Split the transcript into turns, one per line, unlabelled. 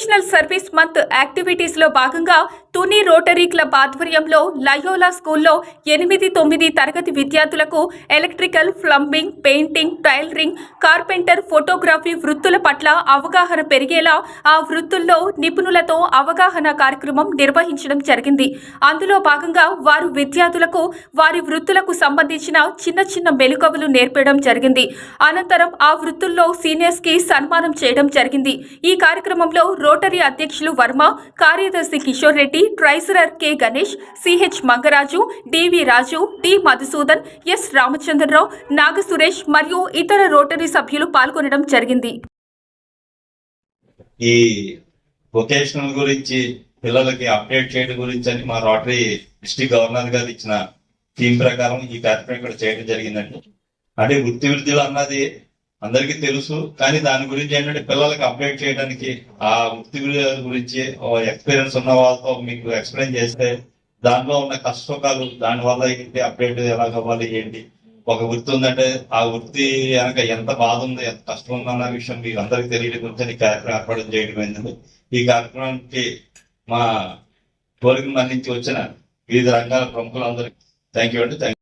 Vocational service month యాక్టివిటీస్లో భాగంగా Tuni rotary club ఆధ్వర్యంలో లయోలా స్కూల్లో ఎనిమిది తొమ్మిది తరగతి విద్యార్థులకు electrical plumbing painting tailoring carpenter photography వృత్తుల పట్ల అవగాహన పెరిగేలా ఆ వృత్తుల్లో నిపుణులతో అవగాహన కార్యక్రమం నిర్వహించడం జరిగింది. అందులో భాగంగా వారు విద్యార్థులకు వారి వృత్తులకు సంబంధించిన చిన్న చిన్న మెలుకవులు నేర్పడం జరిగింది. అనంతరం ఆ వృత్తుల్లో సీనియర్స్కి సన్మానం చేయడం జరిగింది. ఈ కార్యక్రమంలో రోటరీ అధ్యక్షులు వర్మ కార్యదర్శి Kishore Reddy treasurer K Ganesh C H Mangaraju D V రాజు టి మధుసూదన్ ఎస్ రామచంద్రరావు నాగ సురేష్ మరియు ఇతర రోటరీ సభ్యులు పాల్గొనడం జరిగింది.
ఈ వొకేషనల్ గురించి పిల్లలకి అప్డేట్ చేయడం గురించి అని మా రోటరీ డిస్ట్రిక్ట్ గవర్నర్ గారు ఇచ్చిన థీమ్ ప్రకారం ఈ కార్యక్రమం ఇక్కడ చేయడం జరిగిందండి. అంటే వృత్తి వృత్తులు అన్నది అందరికీ తెలుసు. కానీ దాని గురించి ఏంటంటే పిల్లలకి అప్డేట్ చేయడానికి ఆ వృత్తి గురించి ఎక్స్పీరియన్స్ ఉన్న వాళ్ళతో మీకు ఎక్స్ప్లెయిన్ చేస్తే దాంట్లో ఉన్న కష్టకాలు దాని వల్ల ఏంటి అప్డేట్ ఎలా అవ్వాలి ఏంటి? ఒక వృత్తి ఉందంటే ఆ వృత్తి వెనక ఎంత బాధ ఉంది ఎంత కష్టం ఉందన్న విషయం మీకు అందరికి తెలియడం గురించి ఈ కార్యక్రమం ఏర్పాటు చేయడం ఏంటంటే ఈ కార్యక్రమానికి మా కోరిక మన్నించి వచ్చిన వివిధ రంగాల ప్రముఖులందరికీ థ్యాంక్ యూ అండి. థ్యాంక్